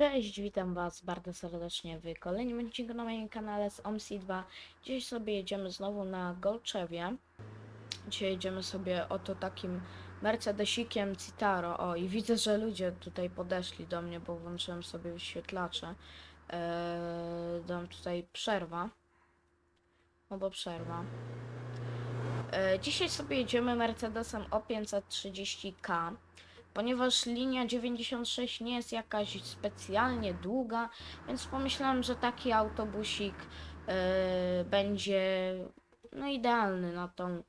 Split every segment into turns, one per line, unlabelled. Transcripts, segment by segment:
Cześć, witam Was bardzo serdecznie w kolejnym odcinku na moim kanale z OMSI2. Dzisiaj sobie jedziemy znowu na Golczewie. Dzisiaj jedziemy sobie oto takim Mercedesikiem Citaro. O, i widzę, że ludzie tutaj podeszli do mnie, bo włączyłem sobie wyświetlacze. Eee, dam tutaj przerwa. No bo przerwa. Eee, dzisiaj sobie jedziemy Mercedesem O530K. Ponieważ linia 96 nie jest jakaś specjalnie długa, więc pomyślałem, że taki autobusik e, będzie no idealny na tą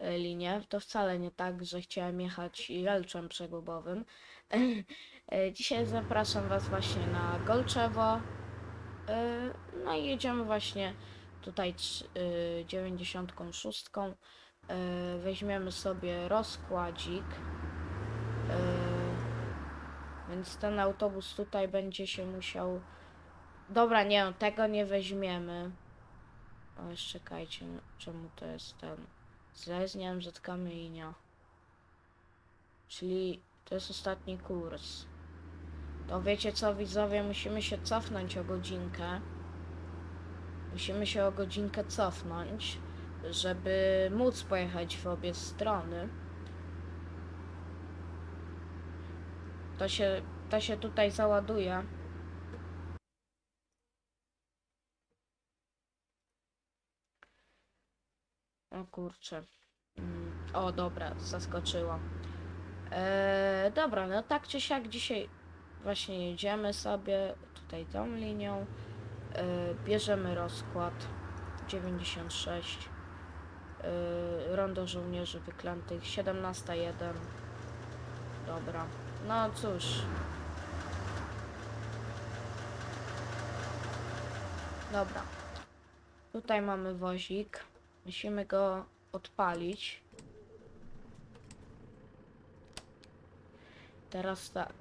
e, linię. To wcale nie tak, że chciałem jechać jelczem przegubowym. E, Dzisiaj zapraszam Was właśnie na Golczewo. No i jedziemy właśnie tutaj trz- e, 96. E, Weźmiemy sobie rozkładzik. Yy, więc ten autobus tutaj będzie się musiał. Dobra, nie, tego nie weźmiemy. O, czekajcie, czemu to jest ten. Zleźniam z kamienia. Czyli to jest ostatni kurs. To wiecie co, widzowie, musimy się cofnąć o godzinkę. Musimy się o godzinkę cofnąć, żeby móc pojechać w obie strony. To się, to się tutaj załaduje. O kurczę. Mm, O, dobra, zaskoczyło. Eee, dobra, no tak czy siak dzisiaj właśnie jedziemy sobie tutaj tą linią. Eee, bierzemy rozkład 96. Eee, rondo żołnierzy wyklętych 17.1. Dobra. No cóż. Dobra. Tutaj mamy wozik. Musimy go odpalić. Teraz tak.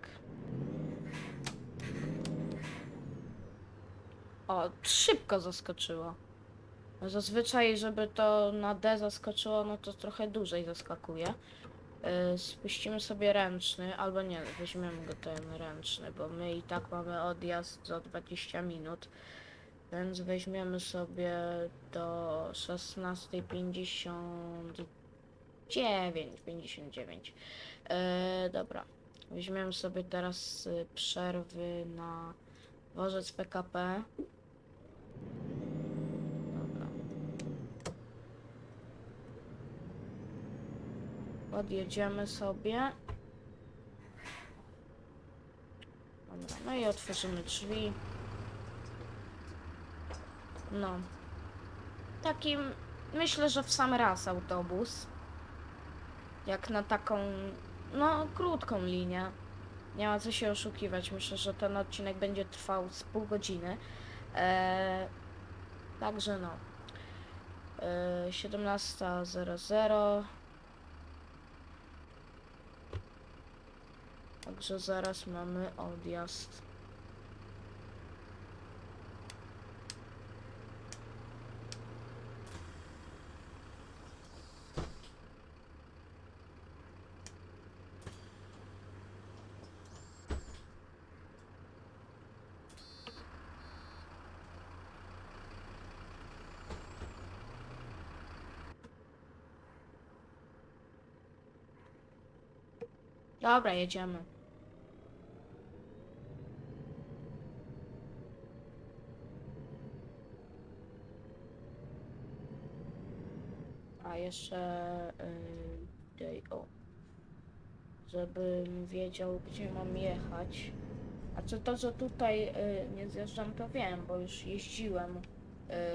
O, szybko zaskoczyło. Zazwyczaj, żeby to na D zaskoczyło, no to trochę dłużej zaskakuje. Y, Spuścimy sobie ręczny, albo nie, weźmiemy go ten ręczny, bo my i tak mamy odjazd za 20 minut. Więc weźmiemy sobie do 16.59. 59. E, dobra. Weźmiemy sobie teraz y, przerwy na wożec PKP. Dobra. Podjedziemy sobie. Dobra, no i otworzymy drzwi. No. Takim, myślę, że w sam raz autobus. Jak na taką, no, krótką linię. Nie ma co się oszukiwać. Myślę, że ten odcinek będzie trwał z pół godziny. Eee, także no. Eee, 17.00. Także zaraz mamy odjazd. Dobra, jedziemy. A jeszcze yy, o, żebym wiedział, gdzie mam jechać. A co to, że tutaj y, nie zjeżdżam, to wiem, bo już jeździłem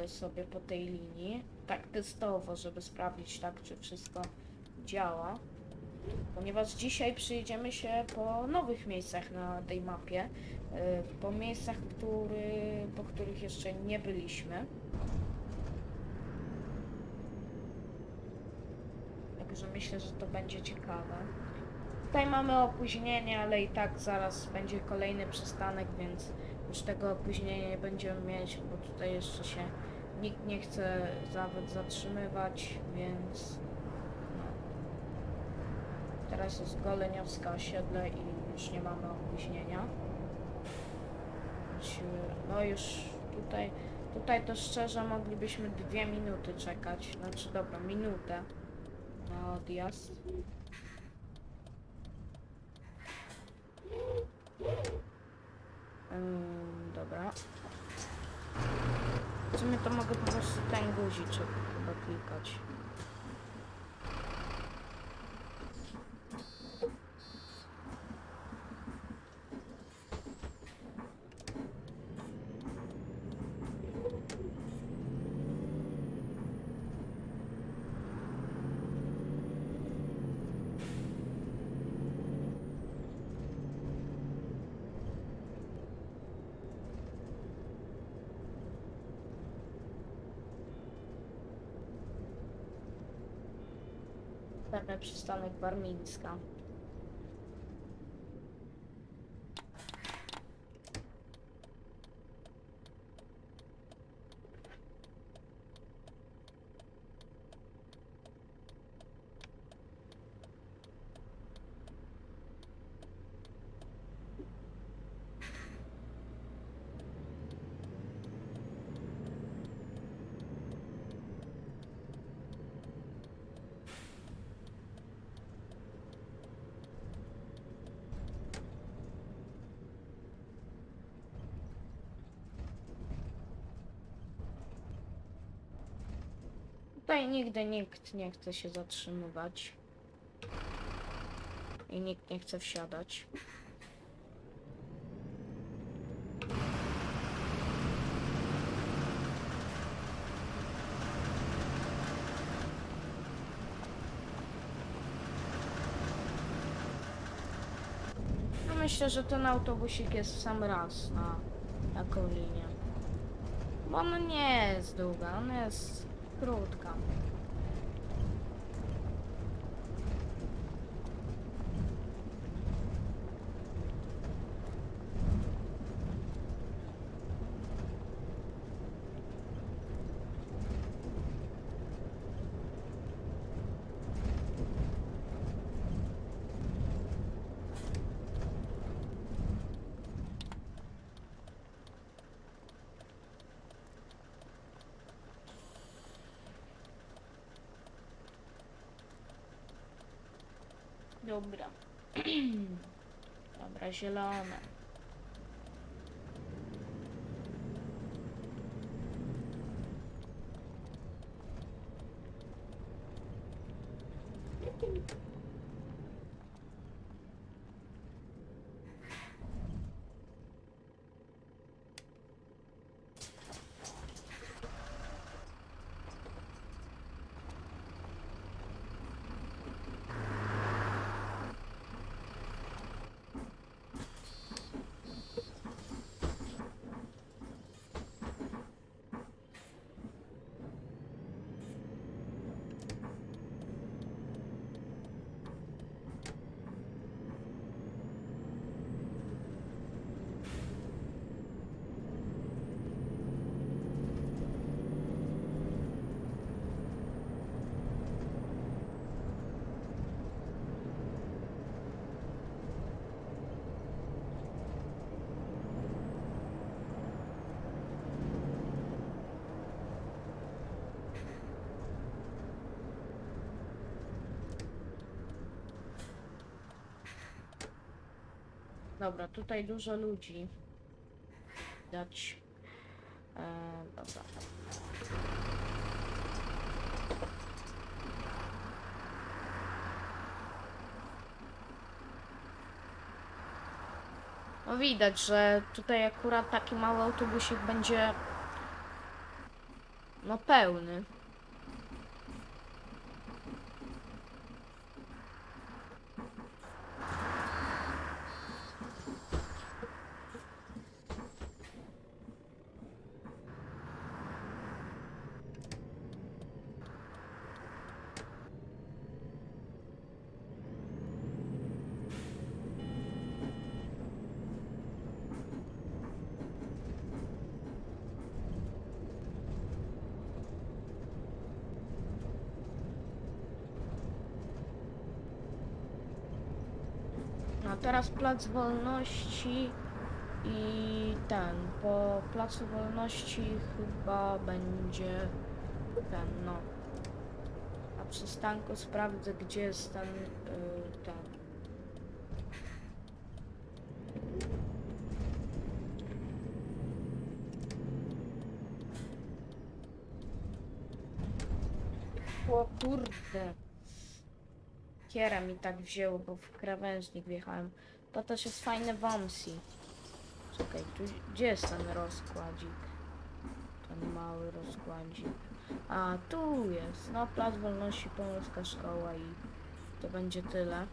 y, sobie po tej linii, tak testowo, żeby sprawdzić tak, czy wszystko działa. Ponieważ dzisiaj przyjdziemy się po nowych miejscach na tej mapie, y, po miejscach, który, po których jeszcze nie byliśmy. Także myślę, że to będzie ciekawe. Tutaj mamy opóźnienie, ale i tak zaraz będzie kolejny przystanek, więc już tego opóźnienia nie będziemy mieć, bo tutaj jeszcze się nikt nie chce nawet zatrzymywać, więc no. Teraz jest Goleniowska osiedle i już nie mamy opóźnienia. No już tutaj, tutaj to szczerze moglibyśmy dwie minuty czekać. Znaczy dobra, minutę na odjazd. Ym, dobra. W sumie to mogę po prostu ten guziczek chyba klikać. Ten przystanek Warmińska. Tutaj nigdy nikt nie chce się zatrzymywać. I nikt nie chce wsiadać. No myślę, że ten autobusik jest w sam raz na taką linię. Bo ona nie jest długa, ona jest krótka. Dobra. Dobra, zielone. Dobra, tutaj dużo ludzi. Dać. E, dobra. No widać, że tutaj akurat taki mały autobusik będzie no pełny. No teraz Plac Wolności i ten, po Placu Wolności chyba będzie ten, no. Na przystanku sprawdzę, gdzie jest ten, y, ten. O kurde. Kiera mi tak wzięło, bo w krawężnik wjechałem. To też jest fajne wąsi. Czekaj, tu, gdzie jest ten rozkładzik? Ten mały rozkładzik. A, tu jest. No, Plac Wolności, Pomorska Szkoła i to będzie tyle.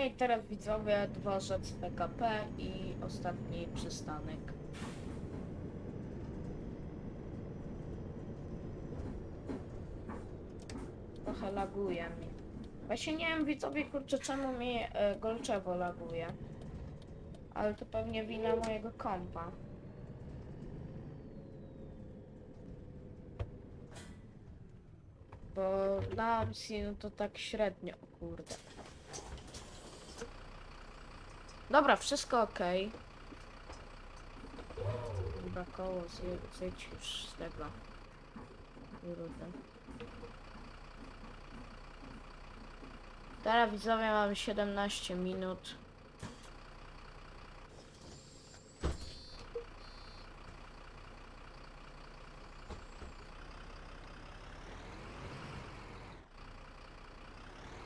No i teraz widzowie, dworzec PKP i ostatni przystanek. Trochę laguje mi. Właśnie nie wiem widzowie, kurczę, czemu mi e, Golczewo laguje. Ale to pewnie wina mojego kompa. Bo na Amsi no to tak średnio, kurde. Dobra, wszystko ok. Dobra, koło zje- zejdź już z tego. Kurde. Teraz widzowie mamy 17 minut.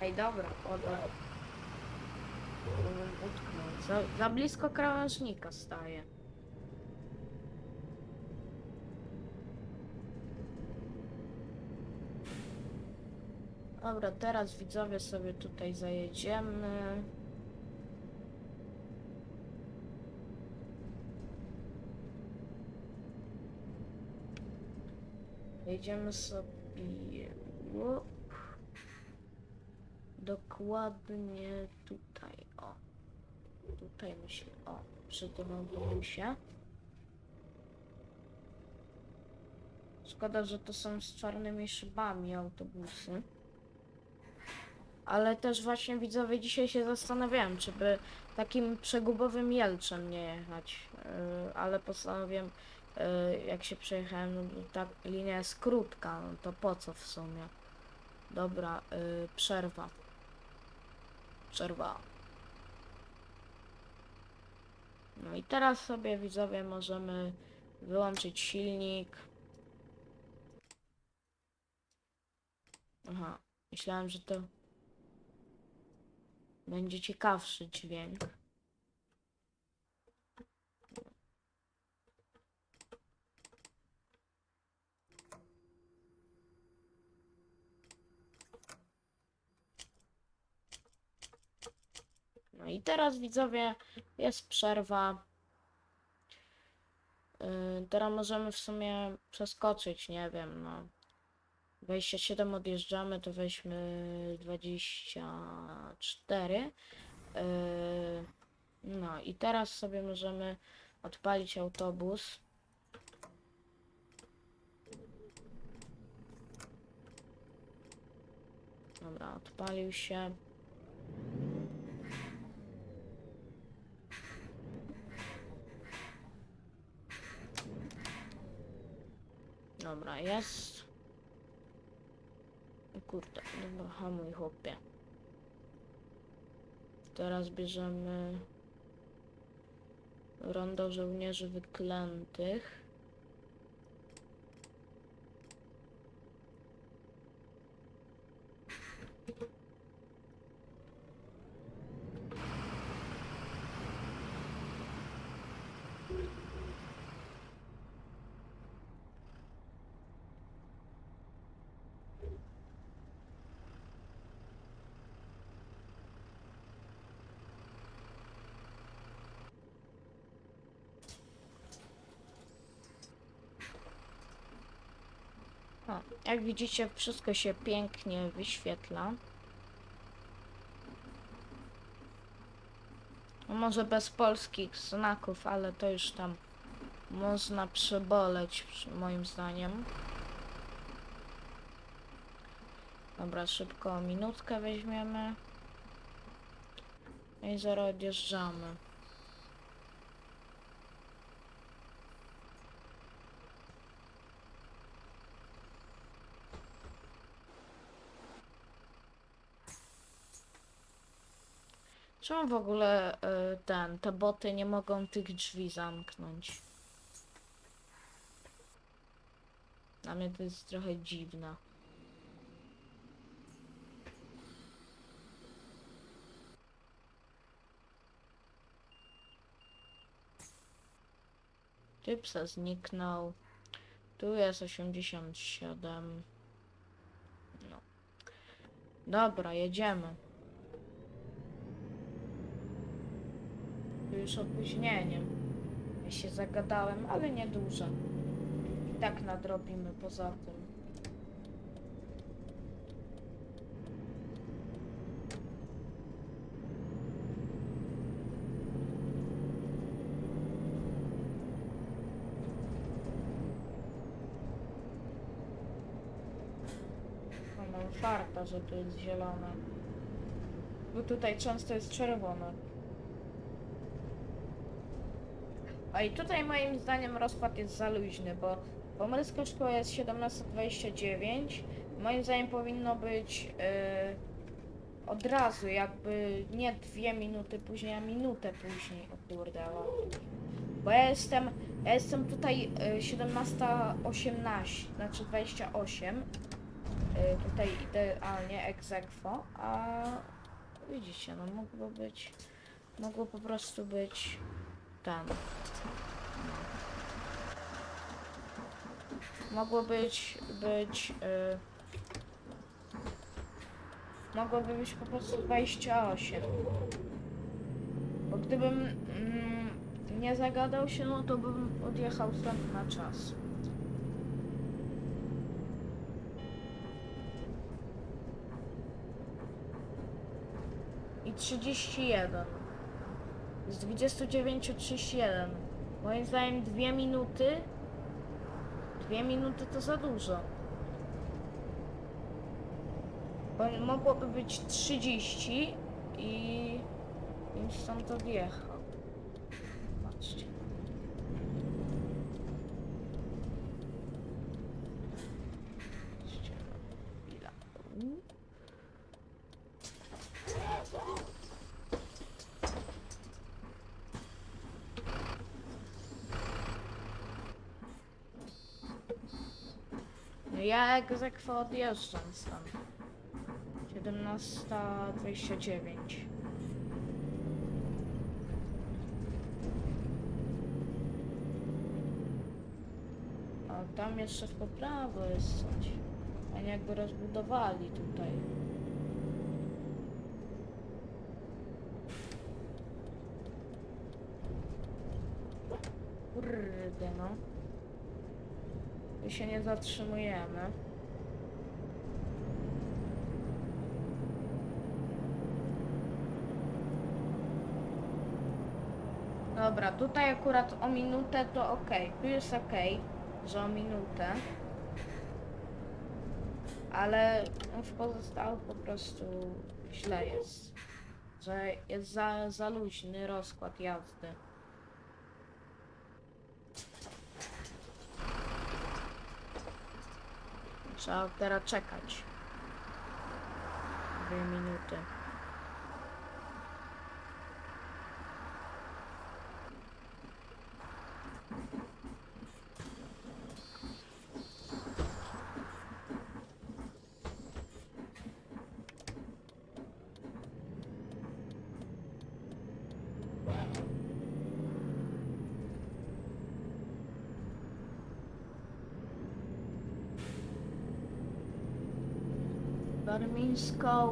Ej, dobra. Żebym utknął. Za, za blisko krawężnika staje. Dobra, teraz widzowie sobie tutaj zajedziemy. Jedziemy sobie. Dokładnie tutaj. Tutaj myślę, o, przy tym. Szkoda, że to są z czarnymi szybami autobusy. Ale też właśnie widzowie dzisiaj się zastanawiałem, czy by takim przegubowym Jelczem nie jechać. Yy, ale postanowiłem, yy, jak się przejechałem, no ta linia jest krótka, no to po co w sumie? Dobra, yy, przerwa. Przerwa. No i teraz sobie widzowie możemy wyłączyć silnik. Aha, myślałem, że to będzie ciekawszy dźwięk. No i teraz widzowie jest przerwa. Yy, teraz możemy w sumie przeskoczyć, nie wiem, no. 27 odjeżdżamy, to weźmy 24. Yy, No i teraz sobie możemy odpalić autobus. Dobra, odpalił się. Dobra, jest. Kurde, dobra, hamuj chłopie. Teraz bierzemy rondo żołnierzy wyklętych. O, jak widzicie, wszystko się pięknie wyświetla. No może bez polskich znaków, ale to już tam można przeboleć, moim zdaniem. Dobra, szybko minutkę weźmiemy. No I zaraz odjeżdżamy. Czemu w ogóle y, ten, te boty nie mogą tych drzwi zamknąć? Dla mnie to jest trochę dziwne. Typ se zniknął. Tu jest 87. No. Dobra, jedziemy. Tu już opóźnienie. Ja się zagadałem, ale nieduże. I tak nadrobimy poza tym. Mam farta, że tu jest zielone. Bo tutaj często jest czerwone. A i tutaj moim zdaniem rozkład jest za luźny, bo pomorska szkoła jest 17.29. Moim zdaniem powinno być yy, od razu, jakby nie dwie minuty później, a minutę później. O kurde, ale- Bo ja jestem, ja jestem tutaj yy, 17.18, znaczy 28. Yy, tutaj idealnie aequo, a widzicie, no mogło być, mogło po prostu być ten. Mogło być, być, y, mogłoby być po prostu 28. Bo gdybym mm, nie zagadał się, no to bym odjechał stąd na czas. I 31. Z 29 31. Moim zdaniem dwie minuty. Dwie minuty to za dużo. Bo mogłoby być 30 i i stąd odjechał. Patrzcie. Patrzcie, Ile? No ja egzekwo odjeżdżam stąd. 17.29. A tam jeszcze w prawo jest coś. Oni jakby rozbudowali tutaj. Kurde no. My się nie zatrzymujemy. Dobra, tutaj akurat o minutę to ok. Tu jest ok, że o minutę. Ale w pozostałych po prostu źle jest. Że jest za, za luźny rozkład jazdy. Trzeba teraz czekać. Dwie minuty. Warmińska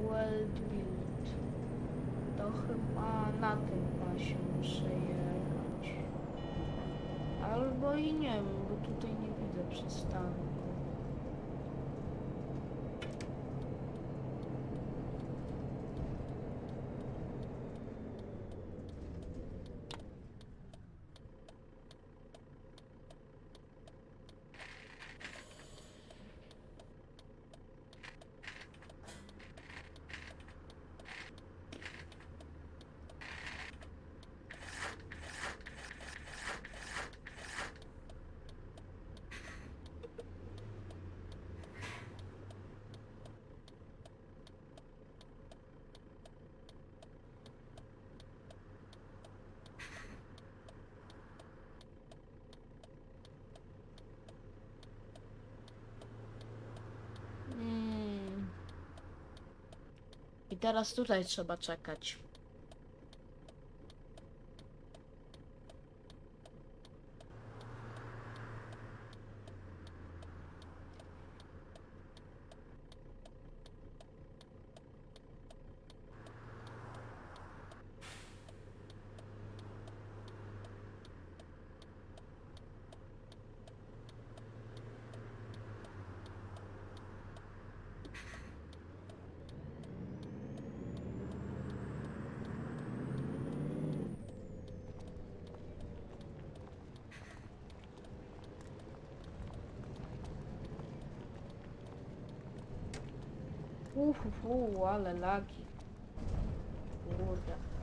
Wildwild. To chyba na tym pasie muszę jechać. Albo i nie wiem, bo tutaj nie widzę przystanku. Mm. I teraz tutaj trzeba czekać. Uhuhu, ale lagi. Kurde.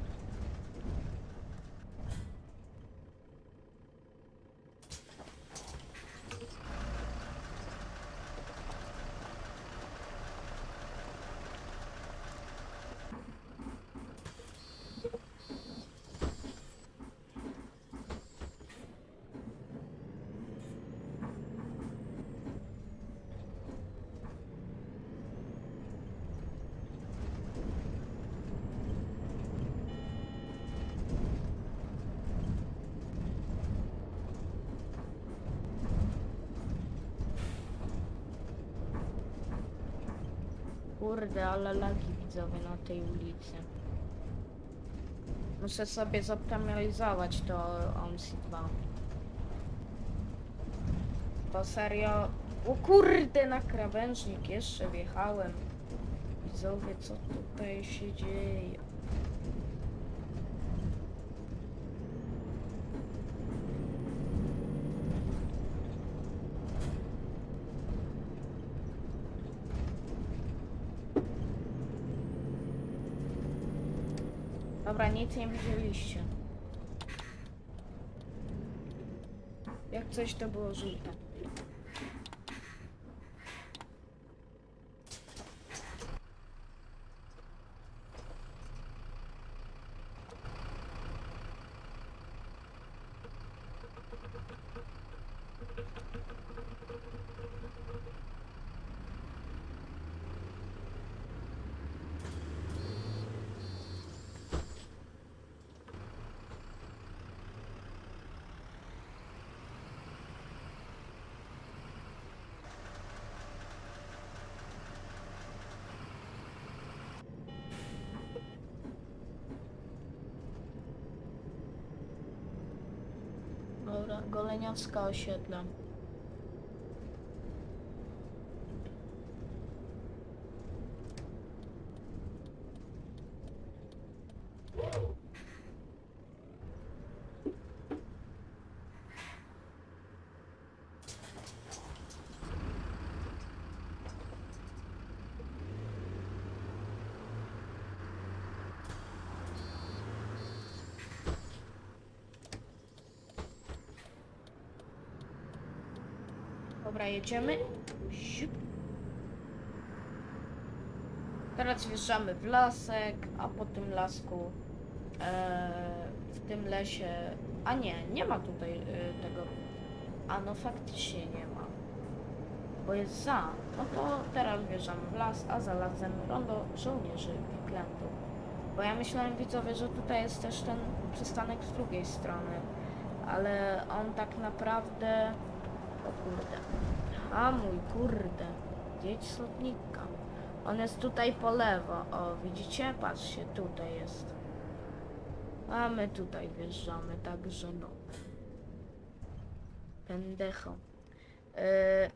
Kurde, ale lagi widzowie na tej ulicy. Muszę sobie zoptymalizować to OMSI 2. To serio... O kurde, na krawężnik jeszcze wjechałem. Widzowie, co tutaj się dzieje? Dobra, nic nie widzieliście. Jak coś to było żółte. Dobra, Goleniowska osiedla. Dobra, jedziemy. Teraz wjeżdżamy w lasek, a po tym lasku e, w tym lesie. A nie, nie ma tutaj e, tego. A no faktycznie nie ma. Bo jest za. No to teraz wjeżdżamy w las, a za lasem rondo żołnierzy Wiklandu. Bo ja myślałem widzowie, że tutaj jest też ten przystanek z drugiej strony. Ale on tak naprawdę. O kurde. A mój kurde. Jedź slotnika. On jest tutaj po lewo. O, widzicie? Patrzcie, tutaj jest. A my tutaj wjeżdżamy, także no. Pendecho. Yy,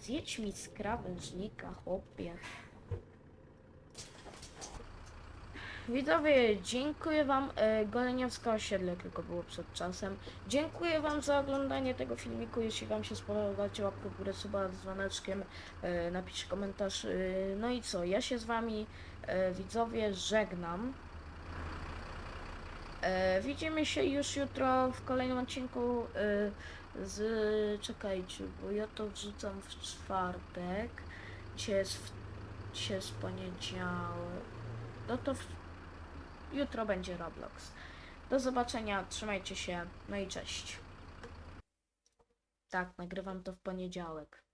zjedź mi z krawężnika, chłopie. Widzowie, dziękuję Wam. E, Goleniowska osiedle tylko było przed czasem. Dziękuję Wam za oglądanie tego filmiku. Jeśli Wam się spodobał, łapkę w górę, suba z dzwoneczkiem, e, komentarz. E, no i co, ja się z Wami, e, widzowie, żegnam. E, widzimy się już jutro w kolejnym odcinku e, z... Czekajcie, bo ja to wrzucam w czwartek. Dzisiaj jest, w, dzisiaj jest poniedziałek. No to w, jutro będzie Roblox. Do zobaczenia, trzymajcie się, no i cześć. Tak, nagrywam to w poniedziałek.